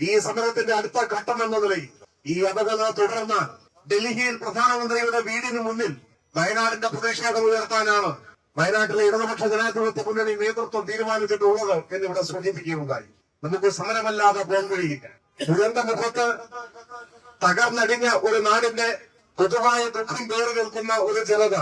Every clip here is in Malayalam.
ഈ സമരത്തിന്റെ അടുത്ത ഘട്ടം എന്ന നിലയിൽ ഈ അപകടം തുടർന്ന് ഡൽഹിയിൽ പ്രധാനമന്ത്രിയുടെ വീടിന് മുന്നിൽ വയനാടിന്റെ പ്രതിഷേധം ഉയർത്താനാണ് വയനാട്ടിലെ ഇടതുപക്ഷ ജനാധിപത്യ മുന്നണി നേതൃത്വം തീരുമാനിച്ചിട്ടുള്ളത് എന്നിവിടെ സൂചിപ്പിക്കുകയുണ്ടായി നമുക്ക് സമരമല്ലാതെ പോകാൻ കഴിയില്ല. ദുരന്ത മുഖത്ത് തകർന്നടിഞ്ഞ ഒരു നാടിന്റെ പൊതുവായ ദുഃഖം പേറി നിൽക്കുന്ന ഒരു ജനത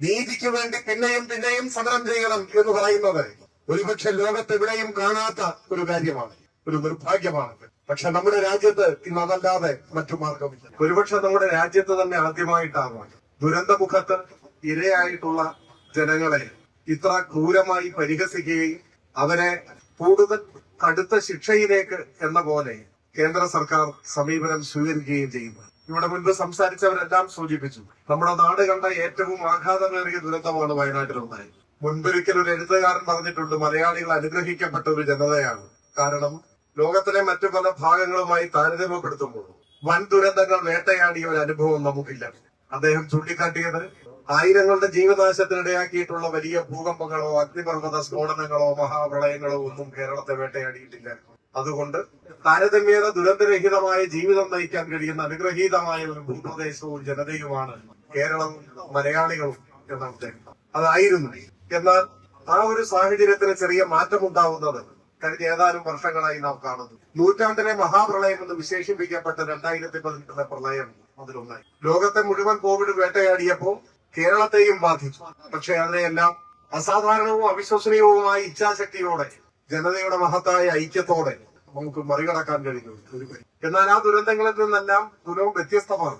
നീതിക്ക് വേണ്ടി പിന്നെയും പിന്നെയും സമരം ചെയ്യണം എന്ന് പറയുന്നത് ഒരുപക്ഷെ ലോകത്തെവിടെയും കാണാത്ത ഒരു കാര്യമാണ് ഒരു നിർഭാഗ്യമാണ്. പക്ഷെ നമ്മുടെ രാജ്യത്ത് ഇന്ന് അതല്ലാതെ മറ്റു മാർഗമില്ല. ഒരുപക്ഷെ നമ്മുടെ രാജ്യത്ത് തന്നെ ആദ്യമായിട്ടാണ് ദുരന്തമുഖത്ത് ഇരയായിട്ടുള്ള ജനങ്ങളെ ഇത്ര ക്രൂരമായി പരിഹസിക്കുകയും അവരെ കൂടുതൽ കടുത്ത ശിക്ഷയിലേക്ക് എന്ന പോലെ കേന്ദ്ര സർക്കാർ സമീപനം സ്വീകരിക്കുകയും ചെയ്യുന്നു. ഇവിടെ മുൻപ് സംസാരിച്ചവരെല്ലാം സൂചിപ്പിച്ചു. നമ്മുടെ നാട് കണ്ട ഏറ്റവും ആഘാതമേറിയ ദുരന്തമാണ് വയനാട്ടിലുണ്ടായത് മുൻപൊരിക്കൽ ഒരു എഴുത്തുകാരൻ പറഞ്ഞിട്ടുണ്ട് മലയാളികൾ അനുഗ്രഹിക്കപ്പെട്ട ഒരു ജനതയാണ്. കാരണം ലോകത്തിലെ മറ്റു പല ഭാഗങ്ങളുമായി താരതമ്യപ്പെടുത്തുമ്പോൾ വൻ ദുരന്തങ്ങൾ വേട്ടയാടിയ ഒരു അനുഭവം നമുക്കില്ല. അദ്ദേഹം ചൂണ്ടിക്കാട്ടിയത് ആയിരങ്ങളുടെ ജീവനാശത്തിനിടയാക്കിയിട്ടുള്ള വലിയ ഭൂകമ്പങ്ങളോ അഗ്നിപർവത സ്ഫോടനങ്ങളോ മഹാപ്രളയങ്ങളോ ഒന്നും കേരളത്തെ വേട്ടയാടിയിട്ടില്ല. അതുകൊണ്ട് താരതമ്യേന ദുരന്തരഹിതമായ ജീവിതം നയിക്കാൻ കഴിയുന്ന അനുഗ്രഹീതമായ ഒരു ഭൂപ്രദേശവും ജനതയുമാണ് കേരളം മലയാളികളും എന്നാണ് അദ്ദേഹം. അതായിരുന്നു എന്നാൽ ആ ഒരു സാഹചര്യത്തിന് ചെറിയ മാറ്റമുണ്ടാവുന്നത് കഴിഞ്ഞ ഏതാനും വർഷങ്ങളായി നാം കാണുന്നത് നൂറ്റാണ്ടിലെ മഹാപ്രളയം എന്ന് വിശേഷിപ്പിക്കപ്പെട്ട രണ്ടായിരത്തി പതിനെട്ടിലെ പ്രളയം അതിലൊന്നായി. ലോകത്തെ മുഴുവൻ കോവിഡ് വേട്ടയാടിയപ്പോ കേരളത്തെയും ബാധിച്ചു. പക്ഷെ അതിനെയെല്ലാം അസാധാരണവും അവിശ്വസനീയവുമായ ഇച്ഛാശക്തിയോടെ ജനതയുടെ മഹത്തായ ഐക്യത്തോടെ നമുക്ക് മറികടക്കാൻ കഴിഞ്ഞു. എന്നാൽ ആ ദുരന്തങ്ങളിൽ നിന്നെല്ലാം ദുരവും വ്യത്യസ്തമാണ്.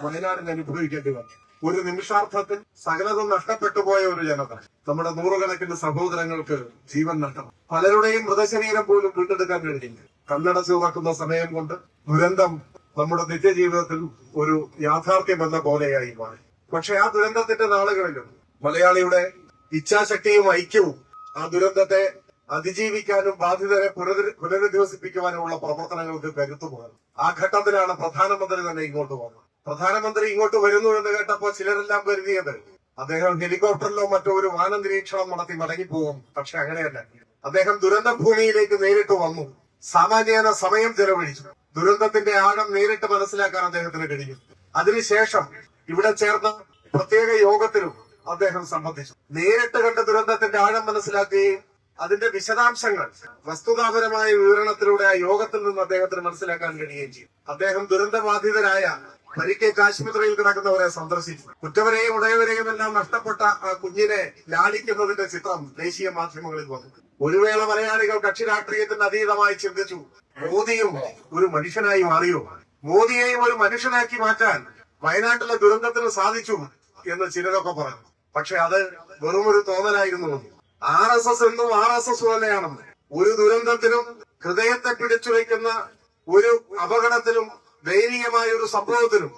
വയനാടിന് അനുഭവിക്കേണ്ടി വന്നു. ഒരു നിമിഷാർത്ഥത്തിൽ സകലതും നഷ്ടപ്പെട്ടു പോയ ഒരു ജനത. നമ്മുടെ നൂറുകണക്കിന് സഹോദരങ്ങൾക്ക് ജീവൻ നഷ്ടം. പലരുടെയും മൃതശരീരം പോലും വീണ്ടെടുക്കാൻ കഴിഞ്ഞില്ല. കണ്ണടച്ചു തുറക്കുന്ന സമയം കൊണ്ട് ദുരന്തം നമ്മുടെ നിത്യജീവിതത്തിൽ ഒരു യാഥാർത്ഥ്യം എന്ന പോലെയായി മാറി. പക്ഷെ ആ ദുരന്തത്തിന്റെ നാളുകളിലും മലയാളിയുടെ ഇച്ഛാശക്തിയും ഐക്യവും ആ ദുരന്തത്തെ അതിജീവിക്കാനും ബാധിതരെ പുനര- പുനരധിവസിപ്പിക്കുവാനുമുള്ള പ്രവർത്തനങ്ങൾക്ക് കരുത്തുപോകും ആ ഘട്ടത്തിലാണ് പ്രധാനമന്ത്രി തന്നെ ഇങ്ങോട്ട് വന്നത്. പ്രധാനമന്ത്രി ഇങ്ങോട്ട് വരുന്നു എന്ന് കേട്ടപ്പോൾ ചിലരെല്ലാം കരുതിയത് അദ്ദേഹം ഹെലികോപ്റ്ററിലോ മറ്റോ ഒരു വാനനിരീക്ഷണം നടത്തി മടങ്ങിപ്പോകും. പക്ഷെ അങ്ങനെയല്ല. അദ്ദേഹം ദുരന്ത ഭൂമിയിലേക്ക് നേരിട്ട് വന്നു. സാമാന്യേന സമയം ചെലവഴിച്ചു. ദുരന്തത്തിന്റെ ആഴം നേരിട്ട് മനസ്സിലാക്കാൻ അദ്ദേഹത്തിന് കഴിഞ്ഞു. അതിനുശേഷം ഇവിടെ ചേർന്ന പ്രത്യേക യോഗത്തിലും അദ്ദേഹം സംബന്ധിച്ചു. നേരിട്ട് കണ്ട ദുരന്തത്തിന്റെ ആഴം മനസ്സിലാക്കുകയും അതിന്റെ വിശദാംശങ്ങൾ വസ്തുതാപരമായ വിവരണത്തിലൂടെ ആ യോഗത്തിൽ നിന്ന് അദ്ദേഹത്തിന് മനസ്സിലാക്കാൻ കഴിയുകയും ചെയ്യും അദ്ദേഹം ദുരന്തബാധിതരായ പരിക്കേറ്റ് ആശുപത്രിയിൽ കിടക്കുന്നവരെ സന്ദർശിച്ചു. കുറ്റവരെയും ഉടയവരെയും എല്ലാം നഷ്ടപ്പെട്ട ആ കുഞ്ഞിനെ ലാളിക്കുന്നതിന്റെ ചിത്രം ദേശീയ മാധ്യമങ്ങളിൽ വന്നു. ഒരു വേള മലയാളികൾ കക്ഷി രാഷ്ട്രീയത്തിന് അതീതമായി ചിന്തിച്ചു. മോദിയും ഒരു മനുഷ്യനായി മാറിയോ? മോദിയെയും ഒരു മനുഷ്യനാക്കി മാറ്റാൻ വയനാട്ടിലെ ദുരന്തത്തിന് സാധിച്ചു എന്ന് ചിലരൊക്കെ പറഞ്ഞു. പക്ഷെ അത് വെറും ഒരു തോന്നലായിരുന്നു. ആർ എസ് എസ് എന്നും ആർ എസ് എസ് തന്നെയാണെന്ന് ഒരു ദുരന്തത്തിനും ഹൃദയത്തെ പിടിച്ചു വയ്ക്കുന്ന ഒരു അപകടത്തിനും ദയനീയമായ ഒരു സംഭവത്തിനും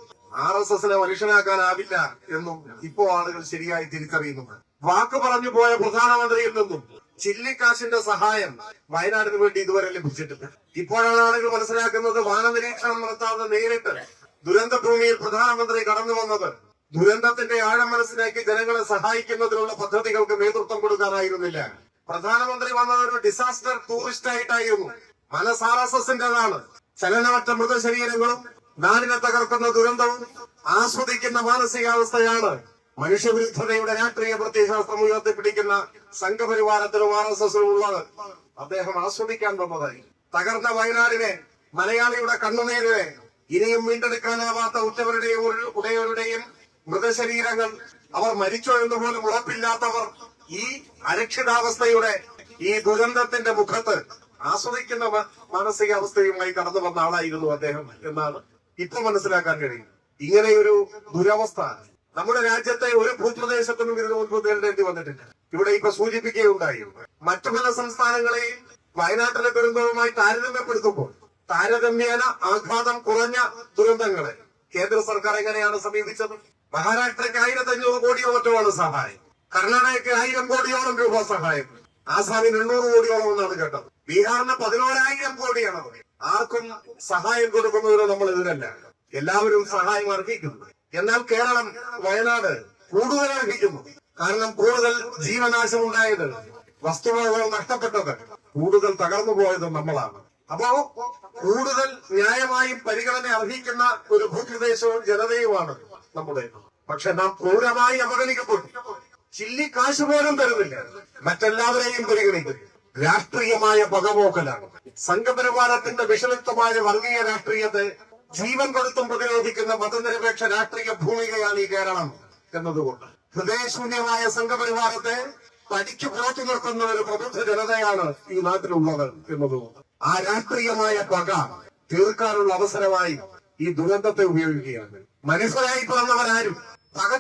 ആർ എസ് എസിനെ മനുഷ്യനാക്കാനാവില്ല എന്നും ഇപ്പോ ആളുകൾ ശരിയായി തിരിച്ചറിയുന്നുണ്ട്. വാക്ക് പറഞ്ഞു പോയ പ്രധാനമന്ത്രിയിൽ നിന്നും ചില്ലിക്കാശിന്റെ സഹായം വയനാടിന് വേണ്ടി ഇതുവരെ ലഭിച്ചിട്ടില്ല. ഇപ്പോഴാണ് ആളുകൾ മനസ്സിലാക്കുന്നത് വാനനിരീക്ഷണം നടത്താതെ നേരിട്ട് ദുരന്ത ഭൂമിയിൽ പ്രധാനമന്ത്രി കടന്നു വന്നത് ദുരന്തത്തിന്റെ ആഴം മനസ്സിലാക്കി ജനങ്ങളെ സഹായിക്കുന്നതിനുള്ള പദ്ധതികൾക്ക് നേതൃത്വം കൊടുക്കാനായിരുന്നില്ല. പ്രധാനമന്ത്രി വന്നത് ഒരു ഡിസാസ്റ്റർ ടൂറിസ്റ്റ് ആയിട്ടായിരുന്നു. മനസ് ആർ എസ് എസിന്റേതാണ്. ചലനമറ്റ മൃതശരീരങ്ങളും നാടിനെ തകർക്കുന്ന ദുരന്തവും ആസ്വദിക്കുന്ന മാനസികാവസ്ഥയാണ് മനുഷ്യവിരുദ്ധതയുടെ രാഷ്ട്രീയ പ്രത്യയശാസ്ത്രം ഉയർത്തിപ്പിടിക്കുന്ന സംഘപരിവാരത്തിലും ആർ എസ് എസിലും ഉള്ളത്. അദ്ദേഹം ആസ്വദിക്കാൻ വന്നതായി തകർന്ന വയനാടിനെ മലയാളിയുടെ കണ്ണുനീരിനെ ഇനിയും വീണ്ടെടുക്കാനാവാത്ത ഉറ്റവരുടെയും ഉട- ഉടയവരുടെയും മൃതശരീരങ്ങൾ അവർ മരിച്ചോ എന്ന് പോലും ഉറപ്പില്ലാത്തവർ ഈ അരക്ഷിതാവസ്ഥയുടെ ഈ ദുരന്തത്തിന്റെ മുഖത്ത് ആസ്വദിക്കുന്ന മ- മാനസികാവസ്ഥയുമായി കടന്നു വന്ന ആളായിരുന്നു അദ്ദേഹം എന്നാണ് ഇപ്പൊ മനസ്സിലാക്കാൻ കഴിയും ഇങ്ങനെയൊരു ദുരവസ്ഥ നമ്മുടെ രാജ്യത്തെ ഒരു ഭൂപ്രദേശത്തിനും ഇതിനു മുൻപ് നേരിടേണ്ടി വന്നിട്ടില്ല. ഇവിടെ ഇപ്പൊ സൂചിപ്പിക്കുകയുണ്ടായി. മറ്റു പല സംസ്ഥാനങ്ങളെയും വയനാട്ടിലെ ദുരന്തവുമായി താരതമ്യപ്പെടുത്തുമ്പോൾ താരതമ്യേന ആഘാതം കുറഞ്ഞ ദുരന്തങ്ങളെ കേന്ദ്ര സർക്കാർ എങ്ങനെയാണ് സമീപിച്ചത്? മഹാരാഷ്ട്രയ്ക്ക് ആയിരത്തി അഞ്ഞൂറ് കോടിയോ സഹായം. കർണാടകയ്ക്ക് ആയിരം കോടിയോളം രൂപ സഹായം. ആസാമിന് എണ്ണൂറ് കോടിയോളം എന്നാണ് കേട്ടത്. ബീഹാറിന് പതിനോരായിരം കോടിയാണ് ആർക്കും സഹായം കൊടുക്കുന്നവരോ നമ്മൾ എതിരല്ല എല്ലാവരും സഹായം അർഹിക്കുന്നു. എന്നാൽ കേരളം വയനാട് കൂടുതൽ അർഹിക്കുന്നു. കാരണം കൂടുതൽ ജീവനാശം ഉണ്ടായത് വസ്തുവകകൾ നഷ്ടപ്പെട്ടത് കൂടുതൽ തകർന്നു പോയത് നമ്മളാണ്. അപ്പോ കൂടുതൽ ന്യായമായും പരിഗണന അർഹിക്കുന്ന ഒരു ഭൂപ്രദേശവും ജനതയുമാണ് നമ്മുടെ. പക്ഷെ നാം ക്രൂരമായി അവഗണിക്കപ്പെട്ടു. ചില്ലി കാശ് പോലും തരുന്നില്ല. മറ്റെല്ലാവരെയും പരിഗണിക്കും. രാഷ്ട്രീയമായ പകപോക്കലാണ് സംഘപരിവാരത്തിന്റെ വിഷലിപ്തമായ വർഗീയ രാഷ്ട്രീയത്തെ ജീവൻ കൊടുത്തും പ്രതിരോധിക്കുന്ന മതനിരപേക്ഷ രാഷ്ട്രീയ ഭൂമികയാണ് ഈ കേരളം എന്നതുകൊണ്ട്. ഹൃദയശൂന്യമായ സംഘപരിവാരത്തെ തടിക്ക് പുറത്തു നിർത്തുന്ന ഒരു പ്രബുദ്ധ ജനതയാണ് ഈ നാട്ടിലുള്ളത് എന്നതുകൊണ്ട്. ആ രാഷ്ട്രീയമായ പക തീർക്കാനുള്ള അവസരമായി ഈ ദുരന്തത്തെ ഉപയോഗിക്കുകയാണ്. മനുഷ്യരായി പിറന്നവരാരും പക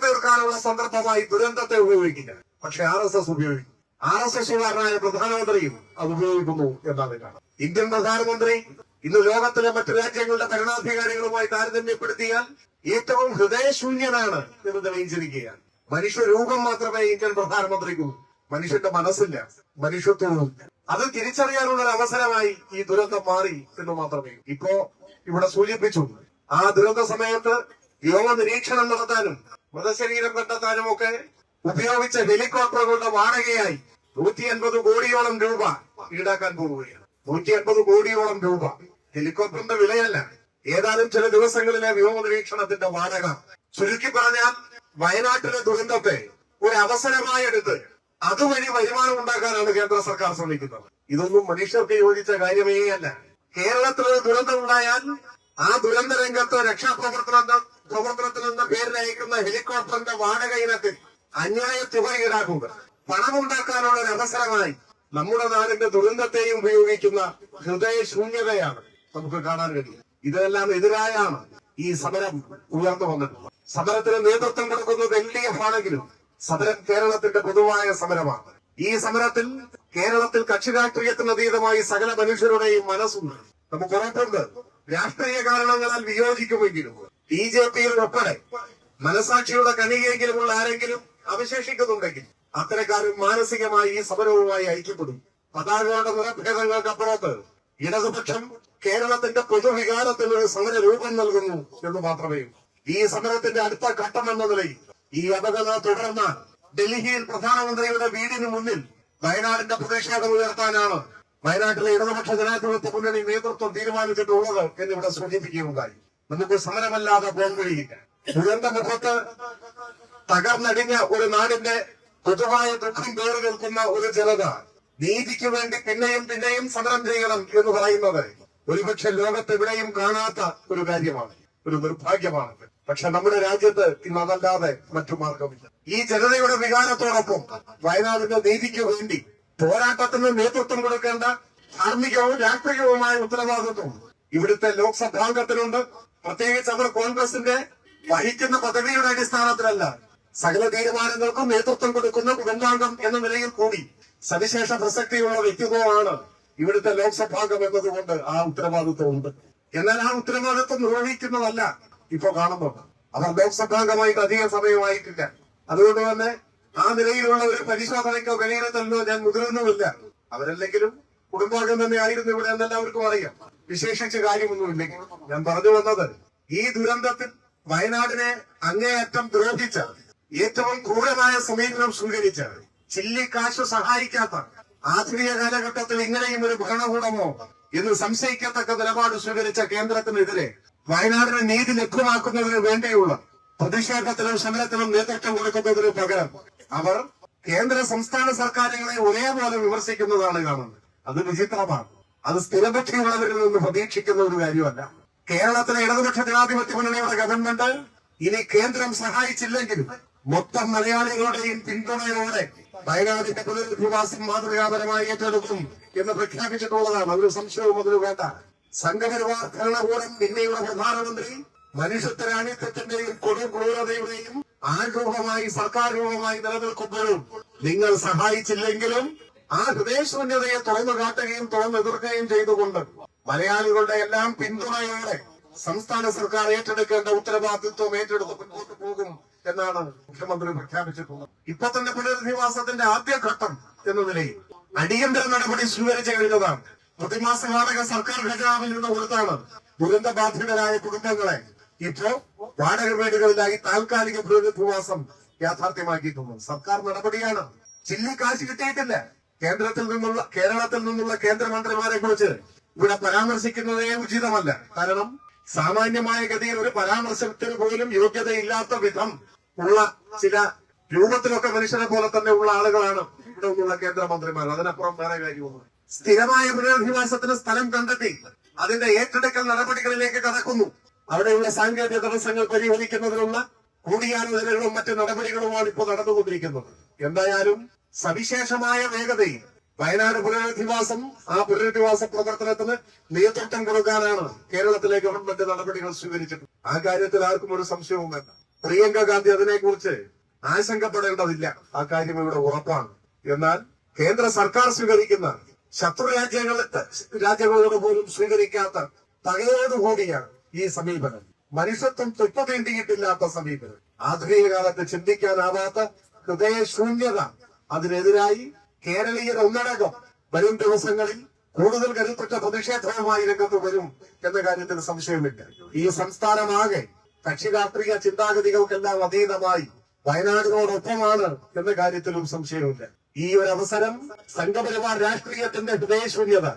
സന്ദർഭമായി ദുരന്തത്തെ ഉപയോഗിക്കില്ല. പക്ഷെ ആർ എസ് എസ് ഉപയോഗിക്കും. ആർ എസ് എസുകാരനായ പ്രധാനമന്ത്രിയും അത് ഉപയോഗിക്കുന്നു എന്നാണ് കാണാം ഇന്ത്യൻ പ്രധാനമന്ത്രി ഇന്ന് ലോകത്തിലെ മറ്റു രാജ്യങ്ങളുടെ ഭരണാധികാരികളുമായി താരതമ്യപ്പെടുത്തിയാൽ ഏറ്റവും ഹൃദയശൂന്യനാണ് എന്ന് തെളിയിച്ചിരിക്കുകയാണ്. മനുഷ്യരൂപം മാത്രമേ ഇന്ത്യൻ പ്രധാനമന്ത്രിക്കുള്ളൂ മനുഷ്യന്റെ മനസ്സില്ല മനുഷ്യത്വവും. അത് തിരിച്ചറിയാനുള്ള അവസരമായി ഈ ദുരന്തം മാറി എന്ന് മാത്രമേ ഇപ്പോ ഇവിടെ സൂചിപ്പിച്ചു ആ ദുരന്ത സമയത്ത് വ്യോമ നിരീക്ഷണം നടത്താനും മൃതശരീരം കണ്ടെത്താനും ഒക്കെ ഉപയോഗിച്ച ഹെലികോപ്റ്ററുകളുടെ വാടകയായി നൂറ്റി അൻപത് കോടിയോളം രൂപ ഈടാക്കാൻ പോവുകയാണ്. നൂറ്റി അൻപത് കോടിയോളം രൂപ. ഹെലികോപ്റ്ററിന്റെ വിലയല്ല. ഏതാനും ചില ദിവസങ്ങളിലെ വ്യോമ നിരീക്ഷണത്തിന്റെ വാടക. ചുരുക്കി പറഞ്ഞാൽ വയനാട്ടിലെ ദുരന്തത്തെ ഒരു അവസരമായി എടുത്ത് അതുവഴി വരുമാനം ഉണ്ടാക്കാനാണ് കേന്ദ്ര സർക്കാർ ശ്രമിക്കുന്നത്. ഇതൊന്നും മനുഷ്യർക്ക് യോജിച്ച കാര്യമേ അല്ല. കേരളത്തിൽ ഒരു ദുരന്തം ഉണ്ടായാൽ ആ ദുരന്ത രംഗത്ത് രക്ഷാപ്രവർത്തന പ്രവർത്തനത്തിൽ നിന്ന് പേരിലയക്കുന്ന ഹെലികോപ്റ്ററിന്റെ വാടക ഇനത്തിൽ അന്യായ തുക ഈടാക്കുക പണമുണ്ടാക്കാനുള്ള ഒരു അവസരമായി നമ്മുടെ നാടിന്റെ ദുരന്തത്തെയും ഉപയോഗിക്കുന്ന ഹൃദയശൂന്യതയാണ് നമുക്ക് കാണാൻ കഴിയും ഇതെല്ലാം എതിരായാണ് ഈ സമരം ഉയർന്നു വന്നിട്ടുള്ളത്. സമരത്തിന് നേതൃത്വം കൊടുക്കുന്നത് എൽ ഡി എഫ് ആണെങ്കിലും സമരം കേരളത്തിന്റെ പൊതുവായ സമരമാണ്. ഈ സമരത്തിൽ കേരളത്തിൽ കക്ഷി രാഷ്ട്രീയത്തിന് അതീതമായി സകല മനുഷ്യരുടെയും മനസ്സുണ്ട്. നമുക്ക് ഉറപ്പുണ്ട്. രാഷ്ട്രീയ കാരണങ്ങളാൽ വിയോജിക്കുമെങ്കിലും ബി ജെ പിയിൽ ഉൾപ്പെടെ മനസാക്ഷിയുടെ കണികയെങ്കിലുമുള്ള ആരെങ്കിലും അവശേഷിക്കുന്നുണ്ടെങ്കിൽ അത്തരക്കാരും മാനസികമായി ഈ സമരവുമായി ഐക്യപ്പെടും. പതാകകളുടെ മുഖഭേദങ്ങൾക്കപ്പുറത്ത് ഇടതുപക്ഷം കേരളത്തിന്റെ പൊതുവികാരത്തിന് ഒരു സമര രൂപം നൽകുന്നു എന്ന് മാത്രമേ ഈ സമരത്തിന്റെ അടുത്ത ഘട്ടം എന്ന നിലയിൽ ഈ അപകടം തുടർന്ന് ഡൽഹിയിൽ പ്രധാനമന്ത്രിയുടെ വീടിന് മുന്നിൽ വയനാടിന്റെ പ്രതിഷേധം ഉയർത്താനാണ് വയനാട്ടിലെ ഇടതുപക്ഷ ജനാധിപത്യ മുന്നണി നേതൃത്വം തീരുമാനിച്ചിട്ടുള്ളത് എന്നിവിടെ സൂചിപ്പിക്കുകയുണ്ടായി നമുക്ക് സമരമല്ലാതെ പോകാൻ കഴിയില്ല. ദുരന്ത മുഖത്ത് തകർന്നടിഞ്ഞ ഒരു നാടിന്റെ പൊതുവായ ദുഃഖം പേറി നിൽക്കുന്ന ഒരു ജനത നീതിക്ക് വേണ്ടി പിന്നെയും പിന്നെയും സമരം ചെയ്യണം എന്ന് പറയുന്നത് ഒരുപക്ഷെ ലോകത്തെവിടെയും കാണാത്ത ഒരു കാര്യമാണ് ഒരു നിർഭാഗ്യമാണ്. പക്ഷെ നമ്മുടെ രാജ്യത്ത് ഇന്ന് അതല്ലാതെ മറ്റു മാർഗമില്ല. ഈ ജനതയുടെ വികാരത്തോടൊപ്പം വയനാടിന്റെ നീതിക്ക് വേണ്ടി പോരാട്ടത്തിന് നേതൃത്വം കൊടുക്കേണ്ട ധാർമ്മികവും രാഷ്ട്രീയവുമായ ഉത്തരവാദിത്വം ഇവിടുത്തെ ലോക്സഭാംഗത്തിനുണ്ട് പ്രത്യേകിച്ച് അവർ കോൺഗ്രസിന്റെ വഹിക്കുന്ന പദവിയുടെ അടിസ്ഥാനത്തിലല്ല. സകല തീരുമാനങ്ങൾക്കും നേതൃത്വം കൊടുക്കുന്ന കുടുംബാംഗം എന്ന നിലയിൽ കൂടി സവിശേഷ പ്രസക്തിയുള്ള വ്യക്തിത്വമാണ് ഇവിടുത്തെ ലോക്സഭാംഗം എന്നതുകൊണ്ട് ആ ഉത്തരവാദിത്വം ഉണ്ട് എന്നാൽ ആ ഉത്തരവാദിത്വം നിർവഹിക്കുന്നതല്ല ഇപ്പൊ കാണുമ്പോൾ അവർ ലോക്സഭാംഗമായിട്ട് അധികം സമയമായിട്ടില്ല. അതുകൊണ്ട് തന്നെ ആ നിലയിലുള്ള ഒരു പരിശോധനയ്ക്കോ വിലയിരുത്തലിനോ ഞാൻ മുതിരുന്നുമില്ല അവരല്ലെങ്കിലും കുടുംബാംഗം തന്നെ ആയിരുന്നു ഇവിടെ എന്ന് എല്ലാവർക്കും അറിയാം. വിശേഷിച്ച കാര്യമൊന്നുമില്ലെങ്കിൽ ഞാൻ പറഞ്ഞു വന്നത് ഈ ദുരന്തത്തിൽ വയനാടിനെ അങ്ങേയറ്റം ദ്രോഹിച്ച ഏറ്റവും ക്രൂരമായ സമീപനം സ്വീകരിച്ച ചില്ലിക്കാശ് സഹായിക്കാത്ത ആധുനിക കാലഘട്ടത്തിൽ ഇങ്ങനെയും ഒരു ഭരണകൂടമോ എന്ന് സംശയിക്കത്തക്ക നിലപാട് സ്വീകരിച്ച കേന്ദ്രത്തിനെതിരെ വയനാടിന് നീതി ലഭ്യമാക്കുന്നതിന് വേണ്ടിയുള്ള പ്രതിഷേധത്തിനും സമരത്തിനും നേതൃത്വം കൊടുക്കുന്നതിന് പകരം അവർ കേന്ദ്ര സംസ്ഥാന സർക്കാരുകളെ ഒരേപോലെ വിമർശിക്കുന്നതാണ് കാണുന്നത്. അത് വിചിത്രമാണ് അത് സ്ഥിരപക്ഷമുള്ളവരിൽ നിന്ന് പ്രതീക്ഷിക്കുന്ന ഒരു കാര്യമല്ല. കേരളത്തിലെ ഇടതുപക്ഷ ജനാധിപത്യ മുന്നണിയുടെ ഗവൺമെന്റ് ഇനി കേന്ദ്രം സഹായിച്ചില്ലെങ്കിലും മൊത്തം മലയാളികളുടെയും പിന്തുണയോടെ വയനാടിന്റെ പുനരധിവാസം മാതൃകാപരമായി ഏറ്റെടുക്കും എന്ന് പ്രഖ്യാപിച്ചിട്ടുള്ളതാണ്. അതൊരു സംശയവും അതിന് വേണ്ട. സംഘപരിവാർ ഭരണകൂടം ഇന്ത്യയുടെ പ്രധാനമന്ത്രി മനുഷ്യത്വരാണിത്വത്തിന്റെയും കൊടും ക്രൂരതയുടെയും സർക്കാർ രൂപമായി നിലനിൽക്കുമ്പോഴും നിങ്ങൾ സഹായിച്ചില്ലെങ്കിലും ആ ഹൃദയശൂന്യതയെ തുറന്നു കാട്ടുകയും തുറന്നു എതിർക്കുകയും ചെയ്തുകൊണ്ട് മലയാളികളുടെ എല്ലാം പിന്തുണയോടെ സംസ്ഥാന സർക്കാർ ഏറ്റെടുക്കേണ്ട ഉത്തരവാദിത്വം ഏറ്റെടുത്ത് മുന്നോട്ട് പോകും എന്നാണ് മുഖ്യമന്ത്രി പ്രഖ്യാപിച്ചിട്ടുള്ളത്. ഇപ്പൊ തന്നെ പുനരധിവാസത്തിന്റെ ആദ്യഘട്ടം എന്ന നിലയിൽ അടിയന്തര നടപടി സ്വീകരിച്ചു കഴിഞ്ഞതാണ്. പ്രതിമാസ വാടക സർക്കാർ ഖജനാവിൽ നിന്ന് കൊടുത്താണ് ദുരന്ത ബാധിതരായ കുടുംബങ്ങളെ ഇപ്പോ വാടക വീടുകളിലായി താൽക്കാലിക പുനരധിവാസം യാഥാർത്ഥ്യമാക്കിയിട്ടുള്ളത്. സർക്കാർ നടപടിയാണ്. ചില്ലി കാശ് കിട്ടിയിട്ടില്ല. കേന്ദ്രത്തിൽ നിന്നുള്ള കേരളത്തിൽ നിന്നുള്ള കേന്ദ്രമന്ത്രിമാരെ കുറിച്ച് ഇവിടെ പരാമർശിക്കുന്നതേ ഉചിതമല്ല. കാരണം സാമാന്യമായ ഗതിയിൽ ഒരു പരാമർശത്തിന് പോലും യോഗ്യതയില്ലാത്ത വിധം ഉള്ള ചില രൂപത്തിലൊക്കെ മനുഷ്യനെ പോലെ തന്നെ ഉള്ള ആളുകളാണ് ഇവിടെ ഉള്ള കേന്ദ്രമന്ത്രിമാർ. അതിനപ്പുറം വേറെ കാര്യമൊന്നും സ്ഥിരമായ പുനരധിവാസത്തിന് സ്ഥലം കണ്ടെത്തി അതിന്റെ ഏറ്റെടുക്കൽ നടപടികളിലേക്ക് കടക്കുന്നു. അവിടെയുള്ള സാങ്കേതിക തടസ്സങ്ങൾ പരിഹരിക്കുന്നതിനുള്ള കൂടിയാലോചനകളും മറ്റു നടപടികളുമാണ് ഇപ്പോൾ നടന്നുകൊണ്ടിരിക്കുന്നത്. എന്തായാലും സവിശേഷമായ വേഗതയിൽ. വയനാട് പുനരധിവാസം ആ പുനരധിവാസ പ്രവർത്തനത്തിന് നേതൃത്വം കൊടുക്കാനാണ് കേരളത്തിലെ ഗവൺമെന്റ് നടപടികൾ സ്വീകരിച്ചിട്ടുള്ളത്. ആ കാര്യത്തിൽ ആർക്കും ഒരു സംശയവും വേണ്ട. പ്രിയങ്ക ഗാന്ധി അതിനെക്കുറിച്ച് ആശങ്കപ്പെടേണ്ടതില്ല. ആ കാര്യം ഇവിടെ ഉറപ്പാണ്. എന്നാൽ കേന്ദ്ര സർക്കാർ സ്വീകരിക്കുന്ന ശത്രു രാജ്യങ്ങളെ രാജ്യങ്ങളോട് പോലും സ്വീകരിക്കാത്ത തകയോടുകൂടിയാണ് ഈ സമീപനം. മനുഷ്യത്വം തൊട്ടുതീണ്ടിയിട്ടില്ലാത്ത സമീപനം. ആധുനിക കാലത്ത് ചിന്തിക്കാനാവാത്ത ഹൃദയശൂന്യത അതിനെതിരായി കേരളീയർ ഒന്നടങ്കം വരും ദിവസങ്ങളിൽ കൂടുതൽ കരുത്തുറ്റ പ്രതിഷേധവുമായി രംഗത്ത് വരും എന്ന കാര്യത്തിൽ സംശയമില്ല. ഈ സംസ്ഥാനമാകെ കക്ഷി രാഷ്ട്രീയ ചിന്താഗതികൾക്കെല്ലാം അതീതമായി വയനാടിനോടൊപ്പമാണ് എന്ന കാര്യത്തിലും സംശയമില്ല. ഈ ഒരു അവസരം സംഘപരിവാർ രാഷ്ട്രീയത്തിന്റെ ഹൃദയശൂന്യത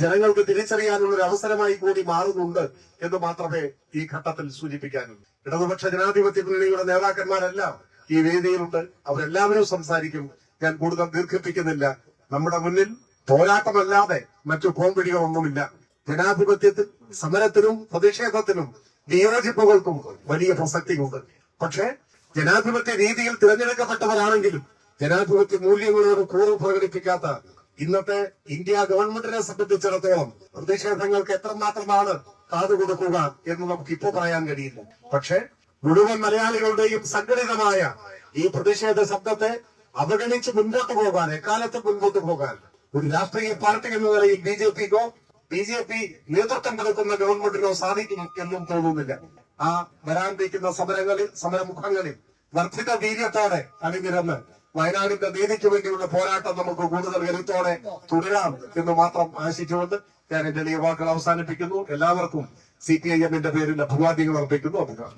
ജനങ്ങൾക്ക് തിരിച്ചറിയാനുള്ള ഒരു അവസരമായി കൂടി മാറുന്നുണ്ട് എന്ന് മാത്രമേ ഈ ഘട്ടത്തിൽ സൂചിപ്പിക്കാനുള്ളൂ. ഇടതുപക്ഷ ജനാധിപത്യ മുന്നണിയുടെ നേതാക്കന്മാരെല്ലാം ഈ വേദിയിലുണ്ട്. അവരെല്ലാവരും സംസാരിക്കും. ഞാൻ കൂടുതൽ ദീർഘിപ്പിക്കുന്നില്ല. നമ്മുടെ മുന്നിൽ പോരാട്ടമല്ലാതെ മറ്റു പോംപിടികളൊന്നുമില്ല. ജനാധിപത്യത്തിൽ സമരത്തിനും പ്രതിഷേധത്തിനും വിയോജിപ്പുകൾക്കും വലിയ പ്രസക്തിയുണ്ട്. പക്ഷേ ജനാധിപത്യ രീതിയിൽ തിരഞ്ഞെടുക്കപ്പെട്ടവരാണെങ്കിലും ജനാധിപത്യ മൂല്യങ്ങളോട് കൂറ് പ്രകടിപ്പിക്കാത്ത ഇന്നത്തെ ഇന്ത്യ ഗവൺമെന്റിനെ സംബന്ധിച്ചിടത്തോളം പ്രതിഷേധങ്ങൾക്ക് എത്രമാത്രമാണ് കാതുകൊടുക്കുക എന്ന് നമുക്ക് ഇപ്പോ പറയാൻ കഴിയില്ല. പക്ഷേ മുഴുവൻ മലയാളികളുടെയും സംഘടിതമായ ഈ പ്രതിഷേധ ശബ്ദത്തെ അവഗണിച്ച് മുൻപോട്ട് പോകാൻ എക്കാലത്ത് മുൻപോട്ട് പോകാൻ. ഒരു രാഷ്ട്രീയ പാർട്ടി എന്ന നിലയിൽ ബി ജെ പിക്കോ ബി ജെ പി നേതൃത്വം കൊടുക്കുന്ന ഗവൺമെന്റിനോ സാധിക്കും എന്നും തോന്നുന്നില്ല. ആ വരാനിരിക്കുന്ന സമരങ്ങളിൽ സമരമുഖങ്ങളിൽ വർദ്ധിത വീര്യത്തോടെ അണിനിരന്ന് വയനാടിന്റെ നീതിക്ക് വേണ്ടിയുള്ള പോരാട്ടം നമുക്ക് കൂടുതൽ കരുത്തോടെ തുടരാം എന്ന് മാത്രം ആശിച്ചുകൊണ്ട് ഞാൻ എന്റെ വാക്കുകൾ അവസാനിപ്പിക്കുന്നു. എല്ലാവർക്കും സി പി ഐ എമ്മിന്റെ പേരിൽ അഭിവാദ്യങ്ങൾ അർപ്പിക്കുന്നു. അഭിപ്രായം